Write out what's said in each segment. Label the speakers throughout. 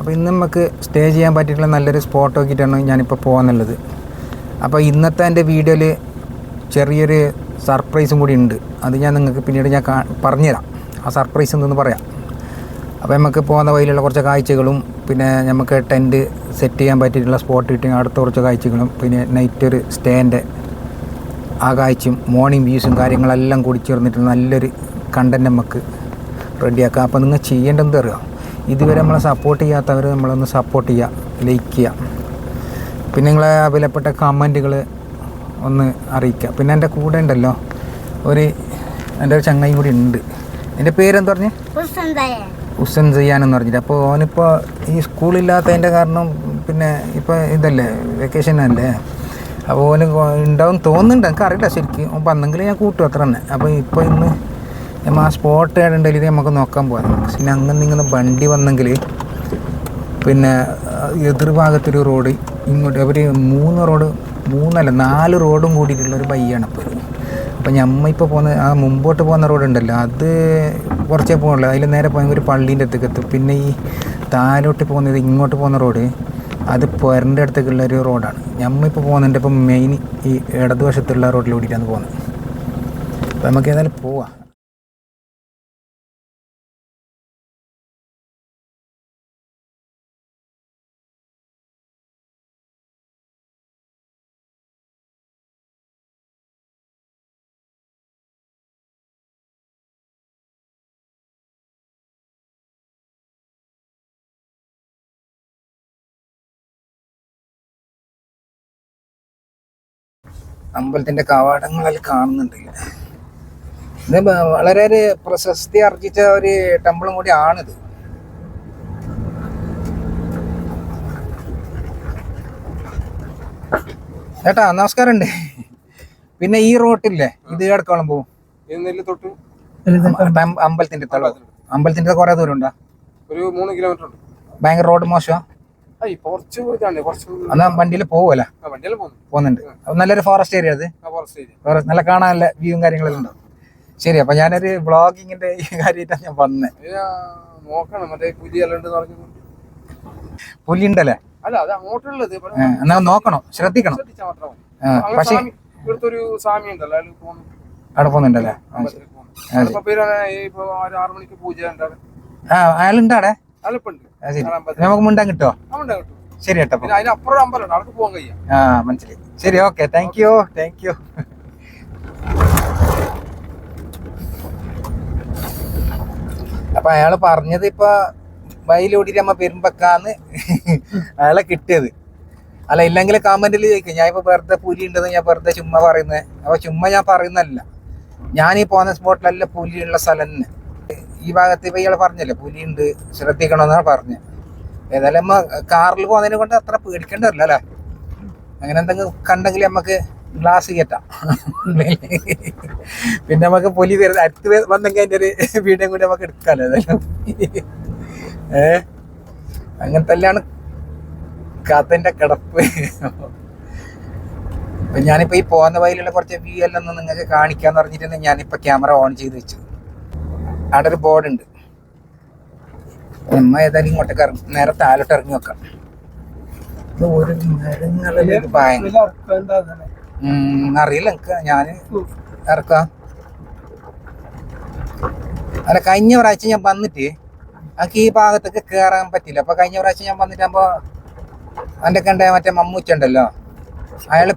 Speaker 1: അപ്പോൾ ഇന്ന് നമുക്ക് സ്റ്റേ ചെയ്യാൻ പറ്റിയിട്ടുള്ള നല്ലൊരു സ്പോട്ട് നോക്കിയിട്ടാണ് ഞാനിപ്പോൾ പോകുന്നുള്ളത് അപ്പോൾ ഇന്നത്തെ എന്റെ വീഡിയോയിൽ ചെറിയൊരു സർപ്രൈസും കൂടി ഉണ്ട്. അത് ഞാൻ നിങ്ങൾക്ക് പിന്നീട് ഞാൻ പറഞ്ഞുതരാം. ആ സർപ്രൈസ് എന്തെന്ന് പറയാം. അപ്പോൾ നമുക്ക് പോകുന്ന വഴിയിലുള്ള കുറച്ച് കാഴ്ചകളും പിന്നെ നമുക്ക് ടെന്റ് സെറ്റ് ചെയ്യാൻ പറ്റിയിട്ടുള്ള സ്പോട്ട് കിട്ടി അടുത്ത കുറച്ച് കാഴ്ചകളും പിന്നെ നൈറ്റ് ഒരു സ്റ്റേന്റെ ആ കാഴ്ചയും മോർണിംഗ് വ്യൂസും കാര്യങ്ങളെല്ലാം കൂടി ചേർന്നിട്ട് നല്ലൊരു കണ്ടന്റ് നമുക്ക് റെഡിയാക്കാം അപ്പോൾ നിങ്ങൾ ചെയ്യേണ്ടതെന്ന് അറിയാം? ഇതുവരെ നമ്മളെ സപ്പോർട്ട് ചെയ്യാത്തവർ നമ്മളൊന്ന് സപ്പോർട്ട് ചെയ്യുക ലൈക്ക് ചെയ്യുക പിന്നെ നിങ്ങളെ വിലപ്പെട്ട കമന്റുകൾ ഒന്ന് അറിയിക്കുക പിന്നെ എന്റെ കൂടെ ഉണ്ടല്ലോ ഒരു എന്റെ ഒരു ചങ്ങായി കൂടി ഉണ്ട്. എന്റെ പേരെന്താ പറഞ്ഞേ?
Speaker 2: ഉസൻ
Speaker 1: ഹുസൻ ചെയ്യാൻ എന്ന് പറഞ്ഞിട്ട്. അപ്പോൾ ഓനിപ്പോൾ ഈ സ്കൂളില്ലാത്തതിന്റെ കാരണം പിന്നെ ഇപ്പോൾ ഇതല്ലേ വെക്കേഷൻ അല്ലേ? അപ്പോൾ ഓന് ഉണ്ടാവും തോന്നുന്നുണ്ട് എനിക്ക് അറിയില്ല ശരിക്കും. അപ്പോൾ വന്നെങ്കിൽ ഞാൻ കൂട്ടും അത്ര തന്നെ. അപ്പോൾ ഇപ്പോൾ ഇന്ന് നമ്മൾ ആ സ്പോട്ട് ഏടുണ്ടെങ്കിൽ നമുക്ക് നോക്കാൻ പോകാം പിന്നെ അങ്ങനെ ഇങ്ങനെ വണ്ടി വന്നെങ്കിൽ പിന്നെ എതിർഭാഗത്തൊരു റോഡ് ഇങ്ങോട്ട് അവർ മൂന്ന് റോഡ് മൂന്നല്ല നാല് റോഡും കൂടിയിട്ടുള്ളൊരു ബയ്യാണ് ഇപ്പോൾ അപ്പം ഞമ്മ ഇപ്പോൾ പോകുന്ന ആ മുമ്പോട്ട് പോകുന്ന റോഡ് ഉണ്ടല്ലോ അത് കുറച്ചേ പോകുള്ളൂ അതിൽ നേരെ പോയെങ്കിൽ ഒരു പള്ളീന്റെ അടുത്തേക്ക് എത്തും പിന്നെ ഈ താഴോട്ട് പോകുന്നത് ഇങ്ങോട്ട് പോകുന്ന റോഡ് അത് പുരന്റെ അടുത്തേക്കുള്ള ഒരു റോഡാണ് ഞമ്മ ഇപ്പോൾ പോകുന്നുണ്ട് ഇപ്പം മെയിൻ ഈ ഇടതുവശത്തുള്ള റോഡിലൂടെയാണ് പോകുന്നത്. അപ്പം നമുക്ക് ഏതായാലും പോവാം. അമ്പലത്തിന്റെ കവാടങ്ങളിൽ കാണുന്നുണ്ട് ഇത് വളരെ ഒരു പ്രശസ്തി ആർജിച്ച ഒരു ടെമ്പിളും കൂടി ആണിത്. ചേട്ടാ നമസ്കാരമുണ്ട്. പിന്നെ ഈ റോട്ടില്ലേ? ഇത് കിടക്കോളം പോവും അമ്പലത്തിന്റെ അമ്പലത്തിന്റെ കുറെ ദൂരം ഉണ്ടോ
Speaker 3: ഒരു മൂന്ന് കിലോമീറ്റർ ഉണ്ട്.
Speaker 1: ഭയങ്കര റോഡ് മോശമാ?
Speaker 3: കുറച്ച്
Speaker 1: വണ്ടിയിൽ പോവല്ല പോകുന്നുണ്ട്. നല്ലൊരു ഫോറസ്റ്റ് ഏരിയ അത്
Speaker 3: നല്ല ഫോറസ്റ്റ്
Speaker 1: വേറെ നല്ല വ്യൂവും കാര്യങ്ങളെല്ലാം ഉണ്ടാവും ശരി അപ്പൊ ഞാനൊരു ബ്ലോഗിങ്ങിന്റെ കാര്യമായിട്ടാണ് ഞാൻ
Speaker 3: വന്നേ.
Speaker 1: പുലി ഉണ്ടല്ലേ? എന്നാ നോക്കണം ശ്രദ്ധിക്കണം. പക്ഷേ
Speaker 3: സ്വാമി ഉണ്ടല്ലോ
Speaker 1: അവിടെ പോകുന്നുണ്ടല്ലേ? ആ, ശരി. നമുക്ക് മുണ്ടാൻ
Speaker 3: കിട്ടോ?
Speaker 1: ശരി കേട്ടോ ആ മനസ്സിലായി. ശരി okay. Thank you thank you അപ്പൊ അയാൾ പറഞ്ഞത് ഇപ്പൊ വയലോടി നമ്മ പെരുമ്പക്കാന്ന് അയാളെ കിട്ടിയത്. അല്ല ഇല്ലെങ്കിൽ കമന്റിൽ ചോദിക്കും. ഞാൻ ഇപ്പൊ വെറുതെ പുലി ഉണ്ടെന്ന് ഞാൻ വെറുതെ ചുമ്മാ പറയുന്നത് അപ്പൊ ചുമ്മാ ഞാൻ പറയുന്നല്ല ഞാൻ ഈ പോകുന്ന സ്പോട്ടിലല്ല പുലിയുള്ള സ്ഥലം തന്നെ. ഈ ഭാഗത്ത് ഇപ്പൊ ഇയാൾ പറഞ്ഞല്ലേ പുലിയുണ്ട് ശ്രദ്ധിക്കണമെന്നാണ് പറഞ്ഞത് ഏതായാലും നമ്മ കാറിൽ പോകുന്നതിനെ കൊണ്ട് അത്ര പേടിക്കേണ്ടതല്ല അല്ലേ? അങ്ങനെ എന്തെങ്കിലും കണ്ടെങ്കിൽ നമുക്ക് ഗ്ലാസ് കയറ്റാം പിന്നെ നമുക്ക് പുലി വരുന്ന അടുത്ത് വന്നെങ്കിൽ അതിന്റെ ഒരു വീടും കൂടി നമുക്ക് എടുക്കാമല്ലോ ഏതായാലും. ഏ? അങ്ങനത്തെ അല്ലാണ് കഥന്റെ കിടപ്പ്. അപ്പൊ ഞാനിപ്പോ ഈ പോകുന്ന വഴിയിലുള്ള കുറച്ച് വ്യൂ എല്ലാം ഒന്ന് നിങ്ങൾക്ക് കാണിക്കാന്ന് പറഞ്ഞിട്ടാണ് ഞാനിപ്പോ ക്യാമറ ഓൺ ചെയ്ത് വെച്ചത് അവിടെ ഒരു ബോർഡ് ഉണ്ട് നമ്മ ഏതായാലും ഇങ്ങോട്ടേക്ക് ഇറങ്ങും നേരെ താലോട്ട് ഇറങ്ങി വെക്കാം. ഒരു അറിയില്ല എനിക്ക് ഞാൻ ഇറക്കാം. അല്ല കഴിഞ്ഞ പ്രാവശ്യം ഞാൻ വന്നിട്ട് എനിക്ക് ഈ ഭാഗത്തേക്ക് കേറാൻ പറ്റില്ല അപ്പൊ കഴിഞ്ഞ പ്രാവശ്യം ഞാൻ വന്നിട്ടാകുമ്പോ എന്റെ കണ്ട മറ്റേ മമ്മൂച്ച ഉണ്ടല്ലോ അയാൾ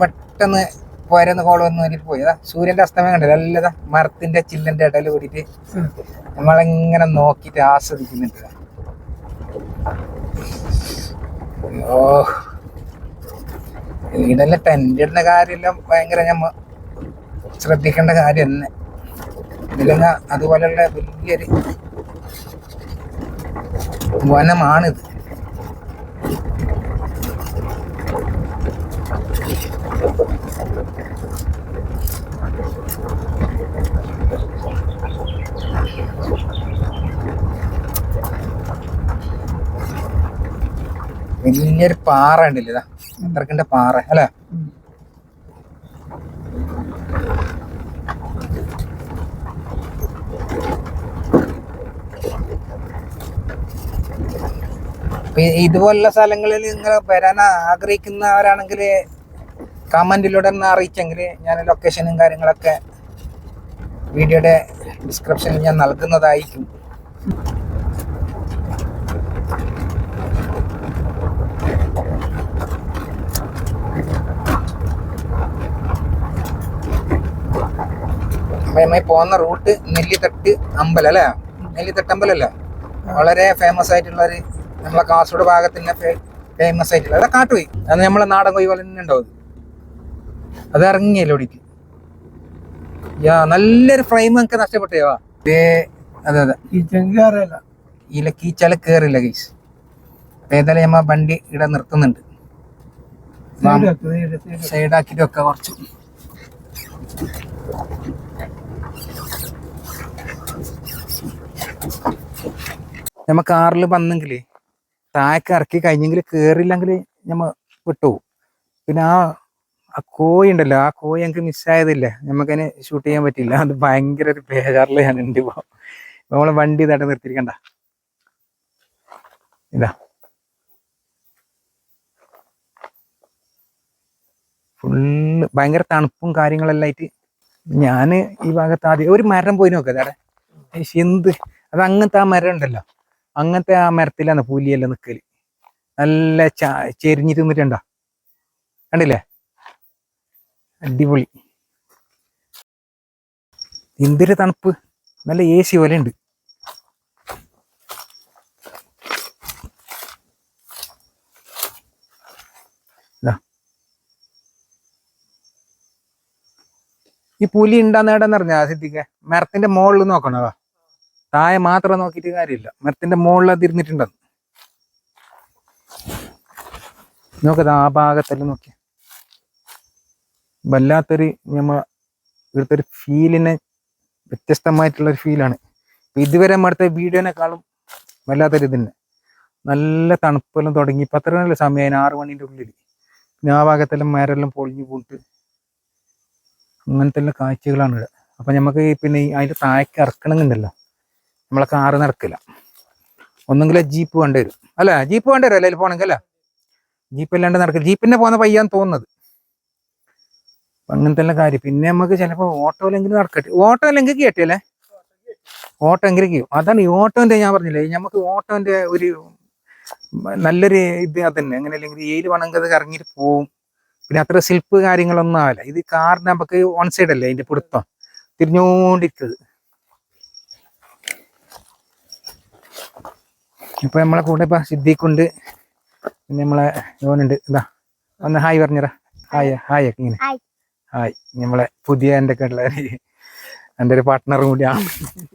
Speaker 1: പെട്ടെന്ന് പോരെന്ന് കോൾ വന്ന് നോക്കിട്ട് പോയി. അതാ സൂര്യന്റെ അസ്തമയം കണ്ടല്ലോ. അല്ലതാ മരത്തിന്റെ ചില്ലന്റെ ഇടയിൽ കൂടിയിട്ട് നമ്മളിങ്ങനെ നോക്കിട്ട് ആസ്വദിക്കുന്നുണ്ട്. ഓ. വീടെല്ലാം ടെന്റ് ഇടുന്ന കാര്യമെല്ലാം ഭയങ്കര ഞമ്മ ശ്രദ്ധിക്കേണ്ട കാര്യം തന്നെ. ഇതിലെന്നാ അതുപോലെയുള്ള വലിയൊരു വനമാണിത്. വലിയൊരു പാറ ഉണ്ടല്ലോ ഇതാ പാറ അല്ലേ? ഇതുപോലുള്ള സ്ഥലങ്ങളിൽ നിങ്ങൾ വരാൻ ആഗ്രഹിക്കുന്നവരാണെങ്കിൽ കമന്റിലൂടെ ഒന്ന് അറിയിച്ചെങ്കിൽ ഞാൻ ലൊക്കേഷനും കാര്യങ്ങളൊക്കെ വീഡിയോയുടെ ഡിസ്ക്രിപ്ഷനിൽ ഞാൻ നൽകുന്നതായിരിക്കും. നമ്മൾ പോകുന്ന റൂട്ട് നെല്ലിത്തട്ട് അമ്പലം അല്ലേ? നെല്ലിത്തട്ട് അമ്പലം അല്ലേ? വളരെ ഫേമസ് ആയിട്ടുള്ള ഒരു നമ്മളെ കാസർഗോഡ് ഭാഗത്തിന് ഫേമസ് ആയിട്ടുള്ള അതാ കാട്ടുപോയി. അത് നമ്മളെ നാടൻ കൊയ് പോലെ തന്നെ ഉണ്ടാവും അത്. ഇറങ്ങിയല്ലോ ഓടിക്ക് യാ നല്ലൊരു ഫ്രെയിം നമുക്ക് നഷ്ടപ്പെട്ടേവാ ഇതേ അതെ അതെ. ഇതിലെ കീച്ചാൽ കേറില്ല ഗൈസ് ഏതായാലും നമ്മ വണ്ടി ഇവിടെ നിർത്തുന്നുണ്ട്. സൈഡാക്കിട്ട് വെക്ക കുറച്ച്. നമ്മ കാറിൽ വന്നെങ്കിൽ താഴേക്ക് ഇറക്കി കഴിഞ്ഞെങ്കിൽ കയറില്ലെങ്കിൽ നമ്മ വിട്ടുപോകും പിന്നെ ആ ആ കോഴി ഉണ്ടല്ലോ ആ കോഴി ഞങ്ങൾക്ക് മിസ്സായതില്ല നമുക്കതിനെ ഷൂട്ട് ചെയ്യാൻ പറ്റില്ല അത് ഭയങ്കര ഒരു ബേജാറിൽ ഞാൻ ഉണ്ട് ഇപ്പോൾ നമ്മളെ വണ്ടി ഇതായിട്ട് നിർത്തിയിരിക്കണ്ട. ഇതാ. ഫുള്ള് ഭയങ്കര തണുപ്പും കാര്യങ്ങളെല്ലാം ആയിട്ട് ഞാൻ ഈ ഭാഗത്ത് ആദ്യം ഒരു മരം പോയി നോക്കാം എന്ത്? അത് അങ്ങനത്തെ ആ മരം ഉണ്ടല്ലോ. അങ്ങനത്തെ ആ മരത്തിലാണ് പുലിയെല്ലാം നിൽക്കൽ നല്ല ചാ തിന്നിട്ടുണ്ടോ കണ്ടില്ലേ? അടിപൊളി. എന്തൊരു തണുപ്പ്. നല്ല എ സി പോലെ ഉണ്ട്. ഈ പുലി ഉണ്ടാന്നേടെന്ന് പറഞ്ഞാ സിദ്ധിക്ക മരത്തിന്റെ മുകളിൽ നോക്കണോ? താഴെ മാത്രം നോക്കിയിട്ട് കാര്യമില്ല. മരത്തിന്റെ മുകളിൽ തിരിഞ്ഞിട്ടുണ്ടെന്ന് നോക്കത് ആ ഭാഗത്തെല്ലാം നോക്കി. വല്ലാത്തൊരു നമ്മ ഇവിടുത്തെ ഒരു ഫീലിനെ വ്യത്യസ്തമായിട്ടുള്ള ഒരു ഫീലാണ്. ഇതുവരെ നമ്മുടെ വീഡിയോനെക്കാളും വല്ലാത്തൊരു ഇതന്നെ നല്ല തണുപ്പെല്ലാം തുടങ്ങി. ഇപ്പം അത്ര നല്ല സമയം ആറ് മണിന്റെ ഉള്ളിൽ പിന്നെ ആ ഭാഗത്തെല്ലാം മരെല്ലാം പൊളിഞ്ഞു പോയിട്ട് അങ്ങനത്തെ എല്ലാം കാഴ്ചകളാണ് ഇവിടെ. അപ്പം നമുക്ക് പിന്നെ അതിന്റെ താഴേക്ക് ഇറക്കണമെന്നുണ്ടല്ലോ. നമ്മളെ കാറ് നടക്കില്ല. ഒന്നുകിൽ ജീപ്പ് വേണ്ടി വരും. അല്ല? ജീപ്പ് വേണ്ടി വരും. അല്ലെങ്കിൽ പോകണമെങ്കിൽ അല്ല? ജീപ്പ് അല്ലാണ്ട് നടക്കില്ല. ജീപ്പിനെ പോകുന്ന പയ്യാന്ന് തോന്നുന്നത്. അങ്ങനത്തെ കാര്യം. പിന്നെ നമുക്ക് ചിലപ്പോൾ ഓട്ടോ അല്ലെങ്കിൽ നടക്കട്ടെ. ഓട്ടോ അല്ലെങ്കിൽ കേട്ടില്ലേ ഓട്ടോ എങ്കിലും ചെയ്യും അതാണ് ഈ ഓട്ടോന്റെ ഞാൻ പറഞ്ഞില്ലേ? നമുക്ക് ഓട്ടോന്റെ ഒരു നല്ലൊരു ഇത് അതന്നെ. അങ്ങനെ അല്ലെങ്കിൽ ഏൽ വേണമെങ്കിൽ അത് ഇറങ്ങിയിട്ട് പോവും. പിന്നെ അത്ര സിൽപ്പ് കാര്യങ്ങളൊന്നും ആവില്ല. ഇത് കാറിന് നമുക്ക് വൺ സൈഡ് അല്ലേ? അതിന്റെ പിടുത്തം. തിരിഞ്ഞുകൊണ്ടിരിക്കുന്നത് ഇപ്പൊ നമ്മളെ കൂടെ ഇപ്പൊ സിദ്ദീഖുണ്ട്. പിന്നെ നമ്മളെ യോനുണ്ട് ഇതാ ഒന്ന് ഹായ് പറഞ്ഞിടാ. ഹായ് ഹായ് ഒക്കെ ഇങ്ങനെ.
Speaker 2: ഹായ്.
Speaker 1: നമ്മളെ പുതിയ എന്റെ ഒക്കെ ഉള്ള ഒരു- എന്റെ ഒരു പാർട്ട്ണറും കൂടിയാണ്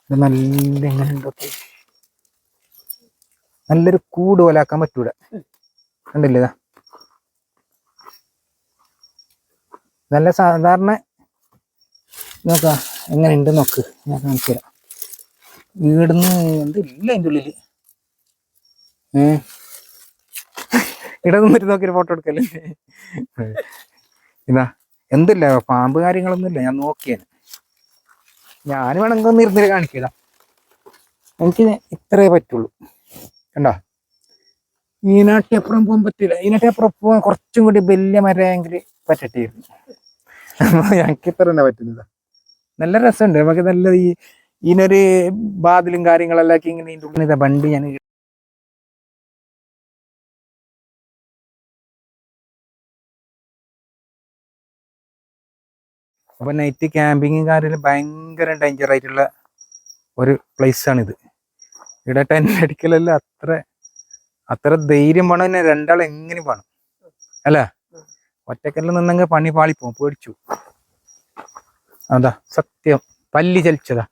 Speaker 1: ഇത് നല്ല എങ്ങനെ ഉണ്ടൊക്കെ നല്ലൊരു കൂട് പോലെ ആക്കാൻ പറ്റൂല. കണ്ടില്ലേ ഇതാ? നല്ല സാധാരണ നോക്കാം എങ്ങനെ ഉണ്ട് നോക്ക്. ഞാൻ കാണിച്ചു തരാം വീടുന്ന് എന്തില്ല അതിന്റെ ഉള്ളിൽ. ഏ? ഇവിടെ നിന്നിട്ട് നോക്കി ഫോട്ടോ എടുക്കല്ലേ? ഇതാ എന്തില്ല പാമ്പ് കാര്യങ്ങളൊന്നുമില്ല ഞാൻ നോക്കിയാണ് ഞാൻ വേണമെങ്കിൽ ഒന്ന് ഇരുന്നിട്ട് കാണിക്കില്ല എനിക്ക് ഇത്രേ പറ്റുള്ളൂ. കണ്ടോ? ഈനാട്ടിയപ്പുറം പോകാൻ പറ്റില്ല. ഈനാട്ടിയപ്പുറം പോകാൻ കുറച്ചും കൂടി വലിയ മരയെങ്കിൽ പറ്റട്ടിയിരുന്നു. ഞങ്ങൾക്ക് ഇത്ര തന്നെ പറ്റുന്നത് നല്ല രസമുണ്ട്. നമുക്ക് നല്ല ഈ ഇതിനൊരു ബാതിലും കാര്യങ്ങളെല്ലാം ഇങ്ങനെ ഇതിന്റെ ഉള്ളിൽ ഇതാ വണ്ടി ഞാൻ അപ്പൊ നൈറ്റ് ക്യാമ്പിങ് കാര്യത്തിൽ ഭയങ്കര ഡേഞ്ചർ ആയിട്ടുള്ള ഒരു പ്ലേസാണിത് ഇവിടെ ടെന്റ് അടിക്കലല്ല അത്ര അത്ര ധൈര്യം വേണം തന്നെ രണ്ടാൾ എങ്ങനെ വേണം. അല്ല? ഒറ്റക്കല്ലിൽ നിന്നെങ്കിൽ പണി പാളിപ്പോവും പേടിച്ചു. അതാ സത്യം. പല്ലി ചലിച്ചതാ.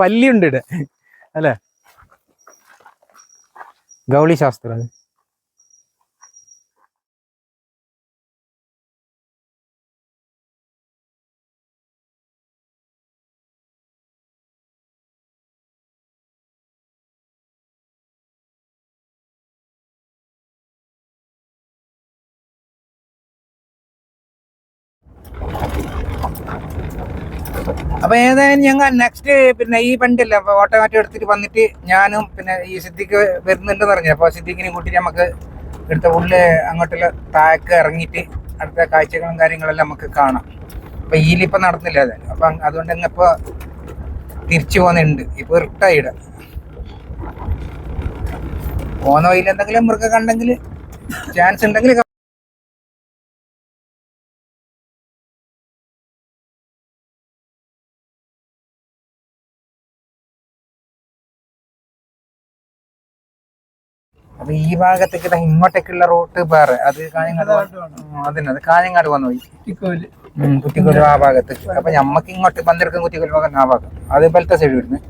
Speaker 1: പല്ലി ഉണ്ട് ഇവിടെ. അല്ലേ? ഗൗളി ശാസ്ത്രം അപ്പൊ ഏതായാലും ഞങ്ങൾ നെക്സ്റ്റ് പിന്നെ ഈ വണ്ടിയല്ല ഓട്ടോമാറ്റിക് എടുത്തിട്ട് വന്നിട്ട് ഞാനും പിന്നെ ഈ സിദ്ധിക്ക് വരുന്നുണ്ടെന്ന് പറഞ്ഞു അപ്പൊ സിദ്ദിഖിനെ കൂട്ടി നമുക്ക് എടുത്ത ഉള്ളിൽ അങ്ങോട്ടുള്ള താഴേക്ക് ഇറങ്ങിയിട്ട് അടുത്ത കാഴ്ചകളും കാര്യങ്ങളെല്ലാം നമുക്ക് കാണാം. അപ്പൊ ഈലിപ്പോ നടന്നില്ല അത്. അപ്പൊ അതുകൊണ്ട് അതുകൊണ്ട് ഇപ്പൊ തിരിച്ചു പോകുന്നുണ്ട് ഇപ്പൊ ഇറിട്ടായിട പോകുന്ന വഴിയിൽ എന്തെങ്കിലും മൃഗം കണ്ടെങ്കിൽ ചാൻസ് ഉണ്ടെങ്കിൽ അപ്പൊ ഈ ഭാഗത്തേക്ക് ഇങ്ങോട്ടേക്കുള്ള റൂട്ട് വേറെ. അത് കാഞ്ഞങ്ങാട് അതന്നെ അത് കാഞ്ഞങ്ങാട് വന്നു പോയി. ഉം, കുറ്റിക്കൊരു ആ ഭാഗത്ത് അപ്പൊ നമ്മക്ക് ഇങ്ങോട്ട് പന്തിരക്കം കുറ്റിക്കൊരു ഭാഗം ആ ഭാഗം. അത് ഇപ്പോഴത്തെ സൈഡ് വരുന്നത്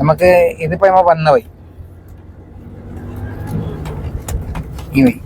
Speaker 1: നമുക്ക് ഇതിപ്പോ നമ്മ വന്ന പോയി. ഈ വഴി